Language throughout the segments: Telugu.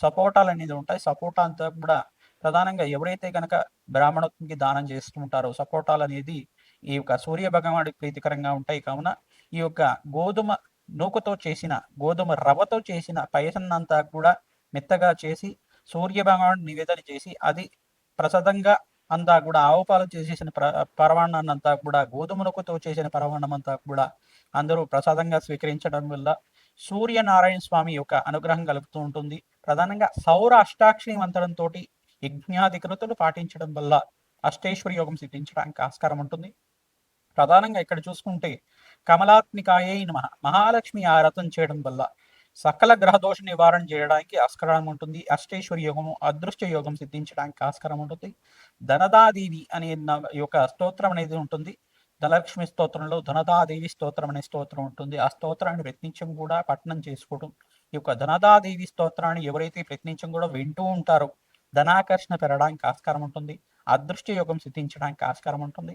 సపోటాలు అనేది ఉంటాయి. సపోటా అంతా కూడా ప్రధానంగా ఎవరైతే కనుక బ్రాహ్మణత్వంకి దానం చేస్తూ ఉంటారో సపోటాలు అనేది ఈ యొక్క సూర్య భగవానుడికి ప్రీతికరంగా ఉంటాయి. కావున ఈ యొక్క గోధుమ నూకతో చేసిన గోధుమ రవ్వతో చేసిన పయసన్నంతా కూడా మెత్తగా చేసి సూర్య భగవానుడు నివేదన చేసి అది ప్రసాదంగా అంతా కూడా ఆవు పాలు చేసేసిన ప్ర పరమాన్నాన్ని కూడా గోధుమ నూకతో చేసిన పరమాన్నం అంతా కూడా అందరూ ప్రసాదంగా స్వీకరించడం వల్ల సూర్యనారాయణ స్వామి యొక్క అనుగ్రహం కలుగుతూ ఉంటుంది. ప్రధానంగా సౌర అష్టాక్షరి మంత్రంతో యజ్ఞాధికృతులు పాటించడం వల్ల అష్టేశ్వరి యోగం సిద్ధించడానికి ఆస్కారం ఉంటుంది. ప్రధానంగా ఇక్కడ చూసుకుంటే కమలాత్మికాయే మహా మహాలక్ష్మి ఆరాధన చేయడం వల్ల సకల గ్రహదోష నివారణ చేయడానికి ఆస్కారం ఉంటుంది. అష్టేశ్వరి యోగము అదృష్ట యోగం సిద్ధించడానికి ఆస్కారం ఉంటుంది. ధనదాదేవి అనే యొక్క స్తోత్రం అనేది ఉంటుంది. ధనలక్ష్మి స్తోత్రంలో ధనదాదేవి స్తోత్రం అనే స్తోత్రం ఉంటుంది. ఆ స్తోత్రాన్ని ప్రయత్నించడం కూడా పఠనం చేసుకోవడం ఈ యొక్క ధనదాదేవి స్తోత్రాన్ని ఎవరైతే ప్రయత్నించం కూడా వింటూ ఉంటారో ధనాకర్షణ పెరగడానికి ఆస్కారం ఉంటుంది. అదృష్ట యోగం సిద్ధించడానికి ఆస్కారం ఉంటుంది.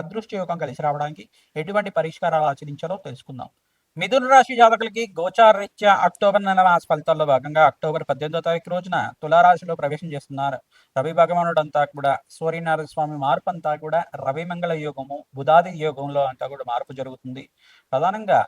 అదృష్ట యోగం కలిసి రావడానికి ఎటువంటి పరిష్కారాలు ఆచరించాలో తెలుసుకుందాం. మిథున రాశి జాతకులకి గోచార రీత్యా అక్టోబర్ నెల మాస ఫలితాల్లో భాగంగా అక్టోబర్ పద్దెనిమిదో తారీఖు రోజున తులారాశిలో ప్రవేశం చేస్తున్నారు. రవి భగవానుడు అంతా కూడా సూర్యనారాయణ స్వామి మార్పు అంతా కూడా రవి మంగళ యోగము బుధాది యోగంలో అంతా కూడా మార్పు జరుగుతుంది. ప్రధానంగా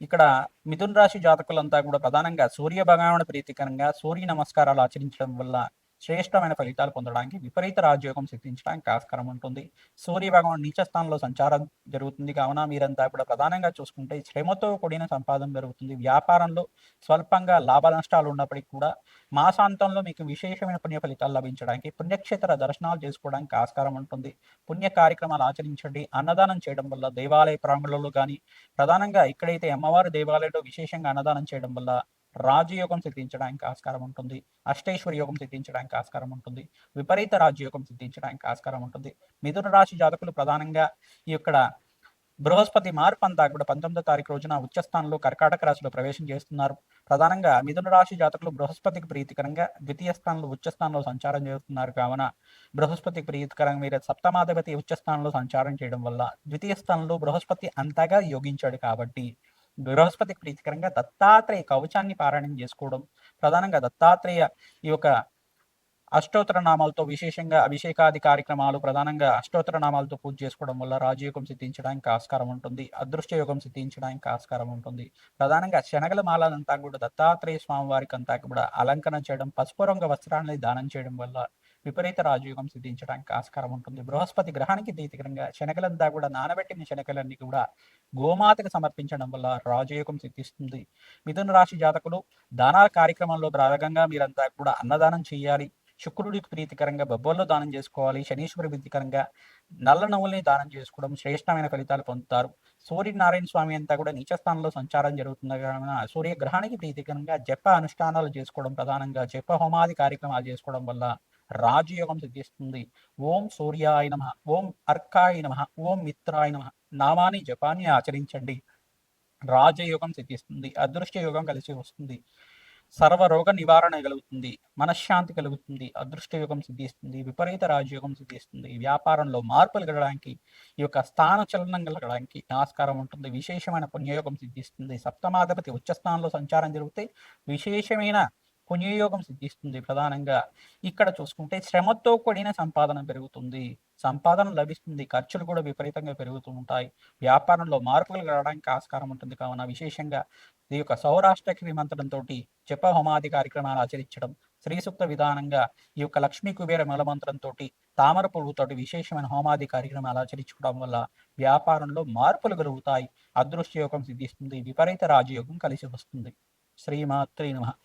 ఇక్కడ మిథున రాశి జాతకులంతా కూడా ప్రధానంగా సూర్య భగవానుడు ప్రీతికరంగా సూర్య నమస్కారాలు ఆచరించడం వల్ల శ్రేష్టమైన ఫలితాలు పొందడానికి విపరీత రాజయోగం సిద్ధించడానికి ఆస్కారం ఉంటుంది. సూర్య భగవాన్ నీచ స్థానంలో సంచారం జరుగుతుంది. కావున మీరంతా ఇప్పుడు ప్రధానంగా చూసుకుంటే శ్రమతో కూడిన సంపాదన జరుగుతుంది. వ్యాపారంలో స్వల్పంగా లాభ నష్టాలు ఉన్నప్పటికీ కూడా మాసాంతంలో మీకు విశేషమైన పుణ్య ఫలితాలు లభించడానికి పుణ్యక్షేత్ర దర్శనాలు చేసుకోవడానికి ఆస్కారం ఉంటుంది. పుణ్య కార్యక్రమాలు ఆచరించండి. అన్నదానం చేయడం వల్ల దేవాలయ ప్రాంగణంలో కానీ ప్రధానంగా ఎక్కడైతే అమ్మవారి దేవాలయంలో విశేషంగా అన్నదానం చేయడం వల్ల రాజయోగం సిద్ధించడానికి ఆస్కారం ఉంటుంది. అష్టేశ్వర యోగం సిద్ధించడానికి ఆస్కారం ఉంటుంది. విపరీత రాజయోగం సిద్ధించడానికి ఆస్కారం ఉంటుంది. మిథున రాశి జాతకులు ప్రధానంగా ఈ యొక్క బృహస్పతి మార్పు అంతా కూడా పంతొమ్మిదో తారీఖు రోజున ఉచ్చస్థానంలో కర్కాటక రాశిలో ప్రవేశం చేస్తున్నారు. ప్రధానంగా మిథున రాశి జాతకులు బృహస్పతికి ప్రీతికరంగా ద్వితీయ స్థానంలో ఉచ్చస్థానంలో సంచారం చేస్తున్నారు. కావున బృహస్పతికి ప్రీతికరంగా మీరు సప్తమాధిపతి ఉచ్చస్థానంలో సంచారం చేయడం వల్ల ద్వితీయ స్థానంలో బృహస్పతి అంతగా యోగించాడు కాబట్టి బృహస్పతికి ప్రీతికరంగా దత్తాత్రేయ కవచాన్ని పారాయణం చేసుకోవడం ప్రధానంగా దత్తాత్రేయ ఈ యొక్క అష్టోత్తర నామాలతో విశేషంగా అభిషేకాది కార్యక్రమాలు ప్రధానంగా అష్టోత్తర నామాలతో పూజ చేసుకోవడం వల్ల రాజయోగం సిద్ధించడానికి ఆస్కారం ఉంటుంది అదృష్ట యోగం సిద్ధించడానికి ఆస్కారం ఉంటుంది. ప్రధానంగా శనగల మాలంతా కూడా దత్తాత్రేయ స్వామి వారికి అంతా కూడా అలంకరణ చేయడం పసుపు రంగు వస్త్రాన్ని దానం చేయడం వల్ల విపరీత రాజయోగం సిద్ధించడానికి ఆస్కారం ఉంటుంది. బృహస్పతి గ్రహానికి ప్రీతికరంగా శనగలంతా కూడా నానబెట్టిన శనగలన్నీ కూడా గోమాతకు సమర్పించడం వల్ల రాజయోగం సిద్ధిస్తుంది. మిథున రాశి జాతకులు దానాల కార్యక్రమంలో భాగంగా మీరంతా కూడా అన్నదానం చేయాలి. శుక్రుడికి ప్రీతికరంగా బొబ్బల్లో దానం చేసుకోవాలి. శనీశ్వరి ప్రీతికరంగా నల్ల నవ్వుల్ని దానం చేసుకోవడం శ్రేష్టమైన ఫలితాలు పొందుతారు. సూర్య నారాయణ స్వామి అంతా కూడా నీచస్థానంలో సంచారం జరుగుతుంది కావున సూర్యగ్రహానికి ప్రీతికరంగా జప అనుష్ఠానాలు చేసుకోవడం ప్రధానంగా జప హోమాది కార్యక్రమాలు చేసుకోవడం వల్ల రాజయోగం సిద్ధిస్తుంది. ఓం సూర్యాయ నమ ఓం అర్కాయ నమ ఓం మిత్రాయ నమ నామాని జపాన్ని ఆచరించండి. రాజయోగం సిద్ధిస్తుంది అదృష్ట యోగం కలిసి వస్తుంది. సర్వరోగ నివారణ కలుగుతుంది మనశ్శాంతి కలుగుతుంది అదృష్ట యోగం సిద్ధిస్తుంది విపరీత రాజయోగం సిద్ధిస్తుంది. వ్యాపారంలో మార్పులు కలగడానికి ఈ యొక్క స్థాన చలనం కలగడానికి ఆస్కారం ఉంటుంది. విశేషమైన పుణ్యయోగం సిద్ధిస్తుంది. సప్తమాధిపతి ఉచ్చస్థానంలో సంచారం జరిగితే విశేషమైన పుణ్యయోగం సిద్ధిస్తుంది ప్రధానంగా. ఇక్కడ చూసుకుంటే శ్రమతో కూడిన సంపాదన పెరుగుతుంది. సంపాదన లభిస్తుంది. ఖర్చులు కూడా విపరీతంగా పెరుగుతూ ఉంటాయి. వ్యాపారంలో మార్పులు రావడానికి ఆస్కారం ఉంటుంది. కావున విశేషంగా ఈ యొక్క సౌరాష్ట్ర మంత్రంతో జప హోమాది కార్యక్రమాలు ఆచరించడం శ్రీసూక్త విధానంగా ఈ యొక్క లక్ష్మీ కుబేర మూలమంత్రంతో తామర పువ్వుతోటి విశేషమైన హోమాది కార్యక్రమాలు ఆచరించుకోవడం వల్ల వ్యాపారంలో మార్పులు కలుగుతాయి. అదృశ్య యోగం సిద్ధిస్తుంది. విపరీత రాజయోగం కలిసి వస్తుంది. శ్రీమాత్రి నమ.